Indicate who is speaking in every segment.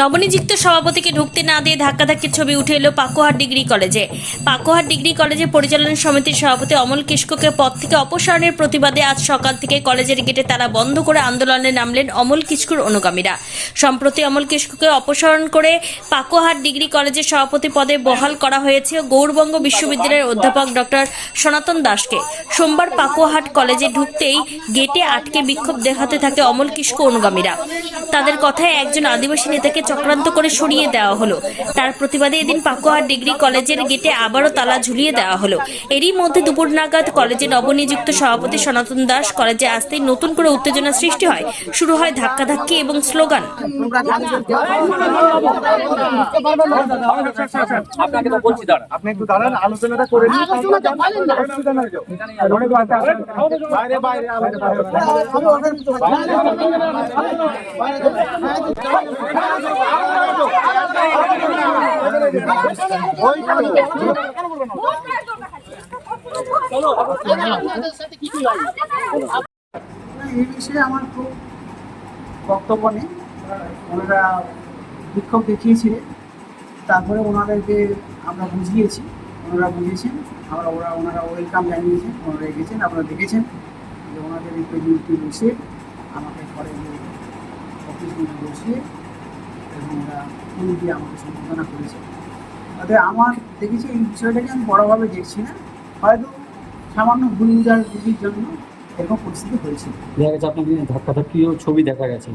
Speaker 1: নবনিযুক্ত সভাপতিকে ঢুকতে না দিয়ে ধাক্কাধাক্কির ছবি উঠে এলো পাকুহাট ডিগ্রি কলেজে। পাকুহাট ডিগ্রি কলেজে পরিচালনা সমিতির সভাপতি অমল কিস্কুকে পদ থেকে অপসারণের প্রতিবাদে আজ সকাল থেকে কলেজের গেটে তারা বন্ধ করে আন্দোলনে নামলেন অমল কিস্কুর অনুগামীরা। সম্প্রতি অমল কিস্কুকে অপসারণ করে পাকুহাট ডিগ্রি কলেজের সভাপতি পদে বহাল করা হয়েছে গৌরবঙ্গ বিশ্ববিদ্যালয়ের অধ্যাপক ডক্টর সনাতন দাসকে। সোমবার পাকুহাট কলেজে ঢুকতেই গেটে আটকে বিক্ষোভ দেখাতে থাকে অমল কিস্কু অনুগামীরা। তাদের কথায় একজন আদিবাসী নেতাকে চক্রান্ত করে সরিয়ে দেওয়া হলো। তার প্রতিবাদে এদিন পাকুয়ার ডিগ্রি কলেজের গেটে আবারও তালা ঝুলিয়ে দেওয়া হলো। এরই মধ্যে দুপুর নাগাদ কলেজে নবনিযুক্ত সভাপতি সনাতন দাস কলেজে আসতেই নতুন করে উত্তেজনা সৃষ্টি হয়। শুরু হয় ধাক্কাধাক্কি এবং স্লোগান।
Speaker 2: আপনাকে তো বলছি দাঁড়া
Speaker 3: আপনি একটু দাঁড়ান আলোচনাটা করে নিন। বাইরে বাইরে বাইরে
Speaker 4: এই বিষয়ে আমার খুব বক্তব্য নেই। ওনারা বিক্ষোভ দেখিয়েছিলেন। তারপরে ওনাদেরকে আমরা বুঝিয়েছি। ওনারা বুঝিয়েছেন আমরা ওরা, ওনারা ওয়েলকাম জানিয়েছেন। ওনারা এগেছেন আপনারা দেখেছেন যে ওনাদের রিপ্রেজেন্টেটিভ বসে আমাকে ঘরে অফিস বসিয়ে এবং দিয়ে আমাকে সম্বোধনা করেছে। তাতে আমার দেখেছি এই বিষয়টাকে আমি বড়োভাবে দেখছি না। হয়তো সামান্য ভুল বুঝার বুঝির জন্য এরকম পরিস্থিতি হয়েছিল
Speaker 2: দেখা গেছে আপনাকে ধাক্কাধাক্কিও ছবি দেখা গেছে।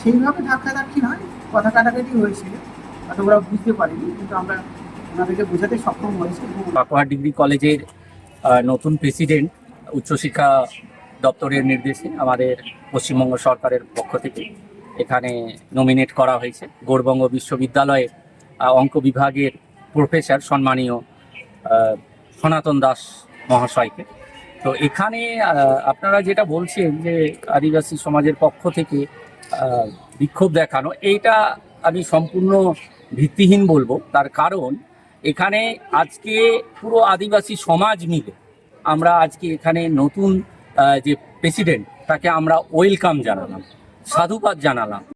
Speaker 4: সেইভাবে ধাক্কাধাক্কি নয় কথা কাটাকাটি হয়েছিল হয়তো ওরা বুঝতে পারেনি কিন্তু আমরা ওনাদেরকে বোঝাতে সক্ষম হয়েছি। এবং
Speaker 2: পাকুয়া ডিগ্রি কলেজের আহ, নতুন প্রেসিডেন্ট উচ্চশিক্ষা দপ্তরের নির্দেশে আমাদের পশ্চিমবঙ্গ সরকারের পক্ষ থেকে এখানে নমিনেট করা হয়েছে। গৌরবঙ্গ বিশ্ববিদ্যালয়ের অঙ্ক বিভাগের প্রফেসর সম্মানীয় সনাতন দাস মহাশয়কে। তো এখানে আপনারা যেটা বলছেন যে আদিবাসী সমাজের পক্ষ থেকে বিক্ষোভ দেখানো, এইটা আমি সম্পূর্ণ ভিত্তিহীন বলব। তার কারণ, এখানে আজকে পুরো আদিবাসী সমাজ মিলে আমরা আজকে এখানে নতুন যে প্রেসিডেন্ট তাকে আমরা ওয়েলকাম জানালাম। সাধুবাদ জানালাম।